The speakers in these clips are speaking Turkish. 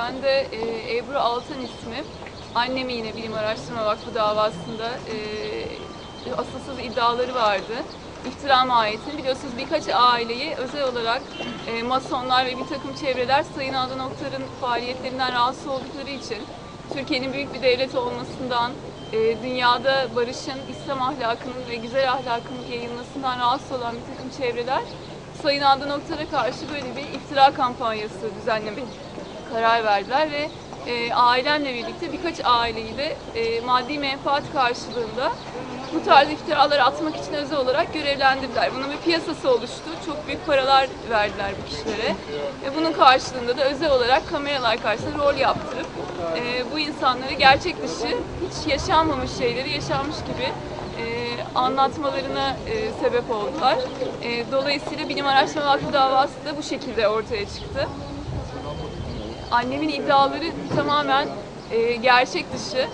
Ben de e, Ebru Altan ismim. Annemi yine Bilim Araştırma Vakfı davasında e, asılsız iddiaları vardı. İftira mahiyetini biliyorsunuz birkaç aileyi özel olarak e, masonlar ve bir takım çevreler Sayın Adnan Oktar'ın faaliyetlerinden rahatsız oldukları için Türkiye'nin büyük bir devlet olmasından, e, dünyada barışın, İslam ahlakının ve güzel ahlakının yayılmasından rahatsız olan bir takım çevreler Sayın Adnan Oktar'a karşı böyle bir iftira kampanyası düzenlemeye karar verdiler ve e, ailemle birlikte birkaç aileyi de e, maddi menfaat karşılığında bu tarz iftiraları atmak için özel olarak görevlendirdiler. Bunun bir piyasası oluştu. Çok büyük paralar verdiler bu kişilere. Ve bunun karşılığında da özel olarak kameralar karşısında rol yaptırıp e, bu insanları gerçek dışı hiç yaşanmamış şeyleri yaşanmış gibi e, anlatmalarına e, sebep oldular. E, dolayısıyla Bilim Araştırma Vakfı davası da bu şekilde ortaya çıktı. Annemin iddiaları tamamen e, gerçek dışı.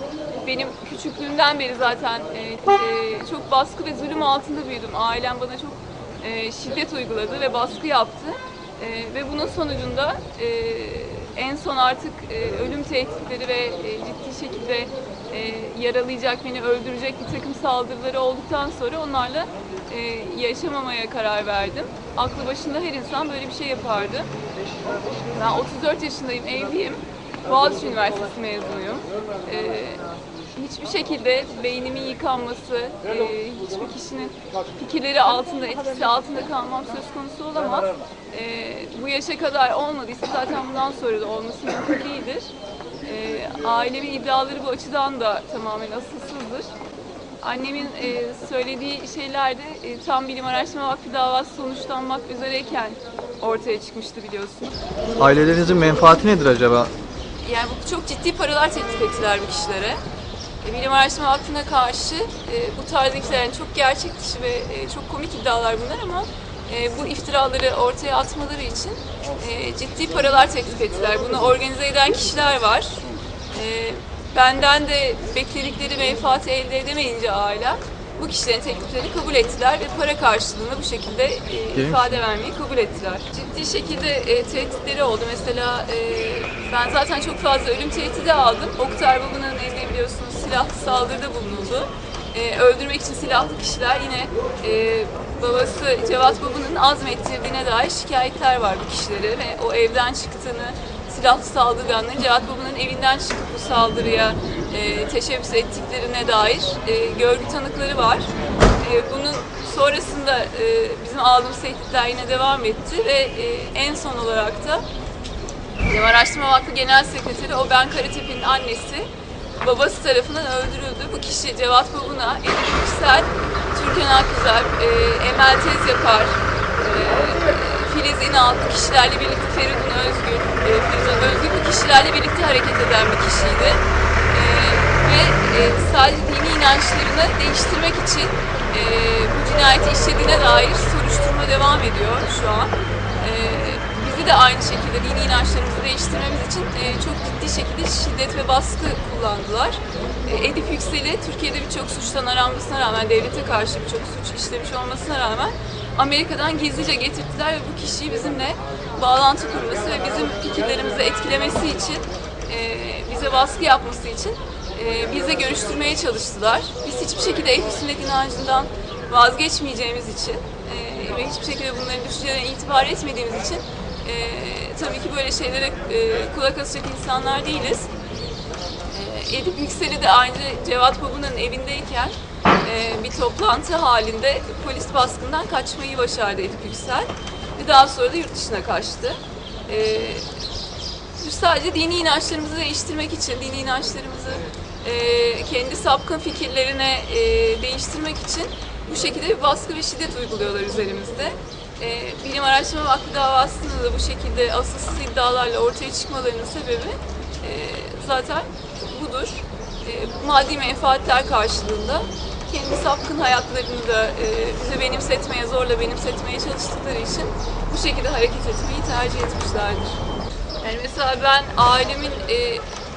Benim küçüklüğümden beri zaten e, e, çok baskı ve zulüm altında büyüdüm. Ailem bana çok e, şiddet uyguladı ve baskı yaptı. E, ve bunun sonucunda e, en son artık e, ölüm tehditleri ve e, ciddi şekilde e, yaralayacak, beni öldürecek bir takım saldırıları olduktan sonra onlarla e, yaşamamaya karar verdim. Aklı başında her insan böyle bir şey yapardı. Ben 34 yaşındayım, evliyim. Boğaziçi Üniversitesi mezunuyum. Ee, hiçbir şekilde beynimin yıkanması, e, hiçbir kişinin fikirleri altında, etkisi altında kalmam söz konusu olamaz. Ee, bu yaşa kadar olmadıysa zaten bundan sonra da olması mümkün değildir. Ee, ailemin iddiaları bu açıdan da tamamen asılsızdır. Annemin e, söylediği şeyler de e, tam bilim araştırma vakfı davası sonuçlanmak üzereyken ortaya çıkmıştı biliyorsunuz. Ailelerinizin menfaati nedir acaba? Yani bu çok ciddi paralar teklif ettiler bu kişilere. Bilim Araştırma Vakfı'na karşı e, bu tarz iftiraların çok gerçek dışı ve e, çok komik iddialar bunlar ama e, bu iftiraları ortaya atmaları için e, ciddi paralar teklif ettiler. Bunu organize eden kişiler var. E, benden de bekledikleri menfaati elde edemeyince aile bu kişilerin tekliflerini kabul ettiler ve para karşılığında bu şekilde e, ifade vermeyi kabul ettiler. Ciddi şekilde e, tehditleri oldu. Mesela e, ben zaten çok fazla ölüm tehdidi aldım. Oktay Baba'nın evine biliyorsunuz silahlı saldırıda bulunuldu. E, öldürmek için silahlı kişiler yine e, babası Cevat Baba'nın azmettirdiğine dair şikayetler var bu kişilere ve o evden çıktığını silahlı saldırganların Cevat Baba'nın evinden çıkıp bu saldırıya e, teşebbüs ettiklerine dair e, görgü tanıkları var. E, bunun sonrasında e, bizim aldığımız tehditler yine devam etti ve e, en son olarak da Bilim Araştırma Vakfı Genel Sekreteri Oben Karatepe'nin annesi babası tarafından öldürüldü. Bu kişi Cevat Babun'a, Elif Yüksel, Türkan Akgüzel, e, Emel Tez Yapar, e, Filiz İnal bu kişilerle birlikte Feridun Özgür, e, Feridun Özgür bu kişilerle birlikte hareket eden bir kişiydi. E, ve e, sadece dini inançlarını değiştirmek için e, bu cinayeti işlediğine dair soruşturma devam ediyor şu an. E, bizi de aynı şekilde dini inançlarımızı değiştirmemiz için e, çok ciddi şekilde şiddet ve baskı kullandılar. E, Edip Yüksel'i Türkiye'de birçok suçtan aranmasına rağmen, devlete karşı birçok suç işlemiş olmasına rağmen Amerika'dan gizlice getirdiler ve bu kişiyi bizimle bağlantı kurması ve bizim fikirlerimizi etkilemesi için, e, bize baskı yapması için e, bizle görüştürmeye çalıştılar. Biz hiçbir şekilde ehl sünnet inancından vazgeçmeyeceğimiz için e, ve hiçbir şekilde bunların düşüncelerine itibar etmediğimiz için e, tabii ki böyle şeylere e, kulak asacak insanlar değiliz. E, Edip Yüksel'i de aynı Cevat Baba'nın evindeyken e, bir toplantı halinde polis baskından kaçmayı başardı Edip Yüksel. Daha sonra da yurt dışına kaçtı. E, sadece dini inançlarımızı değiştirmek için, dini inançlarımızı e, kendi sapkın fikirlerine e, değiştirmek için bu şekilde bir baskı ve şiddet uyguluyorlar üzerimizde. E, Bilim Araştırma Vakfı davasında da bu şekilde asılsız iddialarla ortaya çıkmalarının sebebi e, zaten budur. E, maddi menfaatler karşılığında kendi sapkın hayatlarını da e, bize benimsetmeye, zorla benimsetmeye çalıştıkları için bu şekilde hareket etmeyi tercih etmişlerdir. Yani mesela ben ailemin e,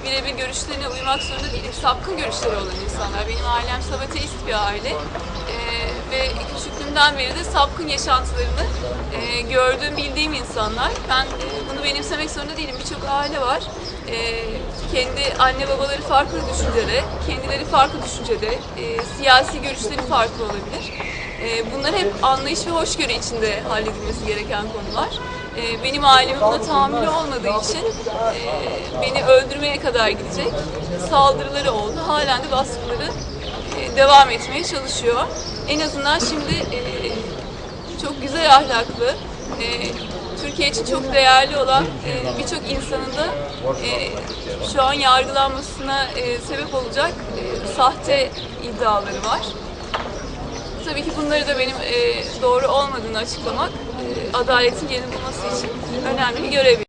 birebir görüşlerine uymak zorunda değilim. Sapkın görüşleri olan insanlar. Benim ailem sabateist bir aile. E, ve küçüklüğümden beri de sapkın yaşantılarını e, gördüğüm, bildiğim insanlar. Ben e, bunu benimsemek zorunda değilim. Birçok aile var. E, kendi anne babaları farklı düşüncede, kendileri farklı düşüncede, e, siyasi görüşleri farklı olabilir. E, bunlar hep anlayış ve hoşgörü içinde halledilmesi gereken konular. E, benim ailemin buna tahammülü olmadığı için e, beni öldürmeye kadar gidecek saldırıları oldu. Halen de baskıları e, devam etmeye çalışıyor. En azından şimdi e, çok güzel ahlaklı, e, Türkiye için çok değerli olan e, birçok insanın da e, şu an yargılanmasına e, sebep olacak e, sahte iddiaları var. Tabii ki bunları da benim e, doğru olmadığını açıklamak, e, adaletin yerini bulması için önemli bir görev.